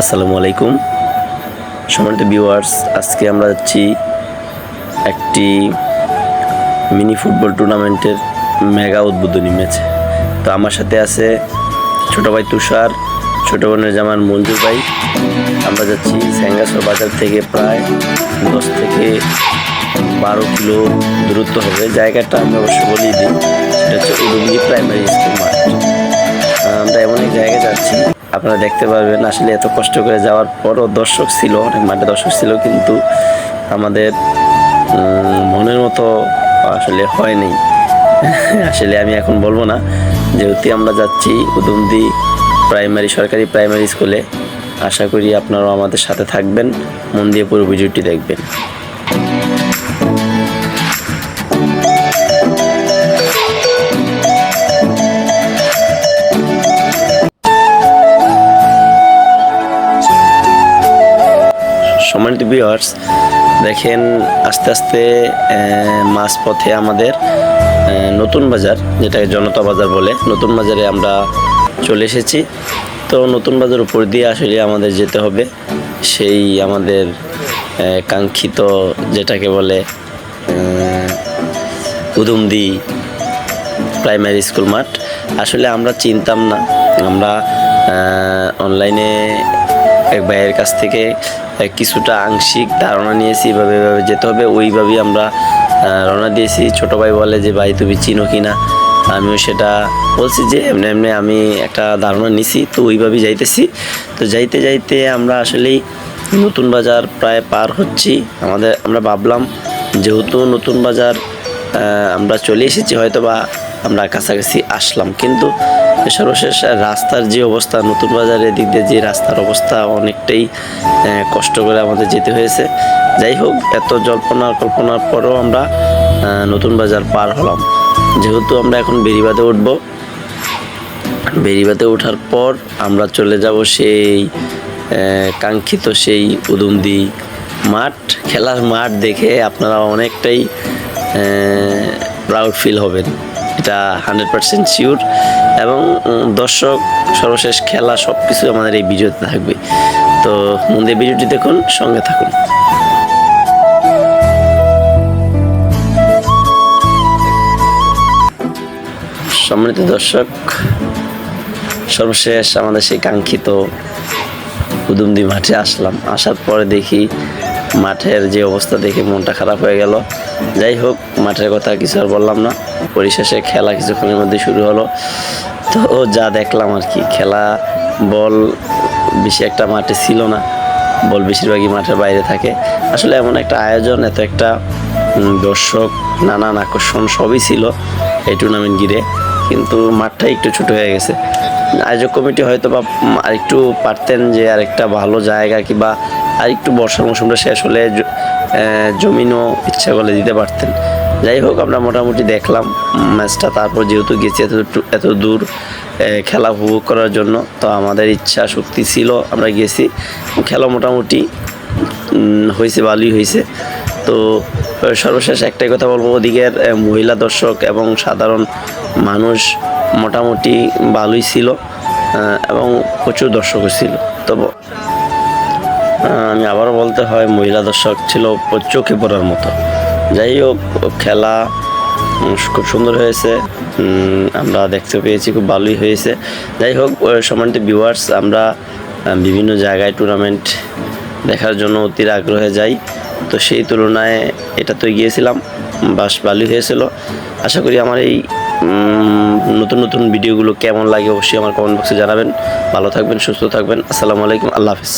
আসসালামু আলাইকুম। সম্মানিত ভিউয়ার্স আজকে আমরা যাচ্ছি একটি মিনি ফুটবল টুর্নামেন্টের মেগা উদ্বোধনী ম্যাচে। তো আমার সাথে আছে ছোটো ভাই তুষার, ছোটো বোনের জামান মঞ্জু ভাই। আমরা যাচ্ছি স্যাঙ্গাসর বাজার থেকে প্রায় দশ থেকে বারো কিলো দূরত্ব হবে। জায়গাটা আমি অবশ্য বলেই দিই। আপনারা দেখতে পারবেন আসলে এত কষ্ট করে যাওয়ার পরও দর্শক ছিল, অনেক মাঠে দর্শক ছিল, কিন্তু আমাদের মনের মতো আসলে হয়নি। আসলে আমি এখন বলব না, যেহেতু আমরা যাচ্ছি উদুমদি প্রাইমারি, সরকারি প্রাইমারি স্কুলে, আশা করি আপনারাও আমাদের সাথে থাকবেন, মন দিয়ে পুরো ভিডিওটি দেখবেন। সম্মানিত ভিউয়ার্স দেখেন আস্তে আস্তে আহ, মাঝপথে আমাদের নতুন বাজার যেটাকে জনতা বাজার বলে নতুন বাজারে আমরা চলে এসেছি। তো নতুন বাজার উপর দিয়ে আসলে আমাদের যেতে হবে। সেই আমাদের কাঙ্ক্ষিত যেটাকে বলে উদুমদি প্রাইমারি স্কুল মাঠ। আসলে আমরা চিনতাম না। আমরা অনলাইনে এক ভাইয়ের কাছ থেকে কিছুটা আংশিক ধারণা নিয়েছি, এভাবে এভাবে যেতে হবে। ওইভাবেই আমরা রওনা দিয়েছি। ছোট ভাই বলে যে, ভাই, তুমি চিনো কি না? আমিও সেটা বলছি যে, এমনি এমনি আমি একটা ধারণা নিছি। তো ওইভাবেই যাইতেছি। তো যাইতে যাইতে আমরা আসলেই নতুন বাজার প্রায় পার হচ্ছি। আমাদের, আমরা ভাবলাম, যেহেতু নতুন বাজার আমরা চলে এসেছি হয়তো বা আমরা কাছাকাছি আসলাম। কিন্তু সর্বশেষ রাস্তার যে অবস্থা, নতুন বাজারের দিক দিয়ে যে রাস্তার অবস্থা অনেকটাই কষ্ট করে আমাদের যেতে হয়েছে। যাই হোক, এত জল্পনা কল্পনার পরেও আমরা নতুন বাজার পার হলাম। যেহেতু আমরা এখন বেরিবাদে উঠবো বেরিবাতে ওঠার পর আমরা চলে যাব সেই কাঙ্ক্ষিত সেই উদুমদি মাঠ। খেলার মাঠ দেখে আপনারা অনেকটাই প্রাউড ফিল হবেন। এটা হান্ড্রেড পার্সেন্ট শিওর এবং দর্শক সর্বশেষ খেলা সব কিছু আমাদের এই ভিডিওতে থাকবে। তো মন্দির ভিডিওটি দেখুন, সঙ্গে থাকুন। সম্মানিত দর্শক, সর্বশেষ আমাদের সেই কাঙ্ক্ষিত উদুমদি মাঠে আসলাম। আসার পরে দেখি মাঠের যে অবস্থা দেখে মনটা খারাপ হয়ে গেল। যাই হোক, মাঠের কথা কিছু আর বললাম না। পরিশেষে খেলা কিছুক্ষণের মধ্যে শুরু হলো। তো যা দেখলাম আর কি, খেলা, বল বেশি একটা মাঠে ছিল না। বল বেশিরভাগই মাঠের বাইরে থাকে। আসলে এমন একটা আয়োজন, এত একটা দর্শক, নানান আকর্ষণ সবই ছিল এই টুর্নামেন্ট ঘিরে। কিন্তু মাঠটা একটু ছোট হয়ে গেছে। আয়োজক কমিটি হয়তো বা আরেকটু পারতেন যে আরেকটা ভালো জায়গা কিংবা আরেকটু বর্ষার মৌসুমটা শেষ হলে জমিনও ইচ্ছা করলে দিতে পারতেন। যাই হোক, আমরা মোটামুটি দেখলাম ম্যাচটা, তারপর যেহেতু গেছি এত এত দূর খেলা উপভোগ করার জন্য, তো আমাদের ইচ্ছা শক্তি ছিল, আমরা গেছি। খেলা মোটামুটি হয়েছে, ভালোই হয়েছে। তো সর্বশেষ একটাই কথা বলব, ওদিকের মহিলা দর্শক এবং সাধারণ মানুষ মোটামুটি ভালোই ছিল এবং প্রচুর দর্শকও ছিল। তো আমি আবারও বলতে হয়, মহিলা দর্শক ছিল চোখে পড়ার মতো। যাই হোক, খেলা খুব সুন্দর হয়েছে। আমরা দেখতে পেয়েছি, খুব ভালোই হয়েছে। যাই হোক সম্মানিত ভিউয়ার্স আমরা বিভিন্ন জায়গায় টুর্নামেন্ট দেখার জন্য অতির আগ্রহে যাই। তো সেই তুলনায় এটা তো গিয়েছিলাম বাস ভালোই হয়েছিল। আশা করি আমার এই নতুন নতুন ভিডিওগুলো কেমন লাগে অবশ্যই আমার কমেন্ট বক্সে জানাবেন। ভালো থাকবেন, সুস্থ থাকবেন। আসসালামু আলাইকুম, আল্লাহ হাফিজ।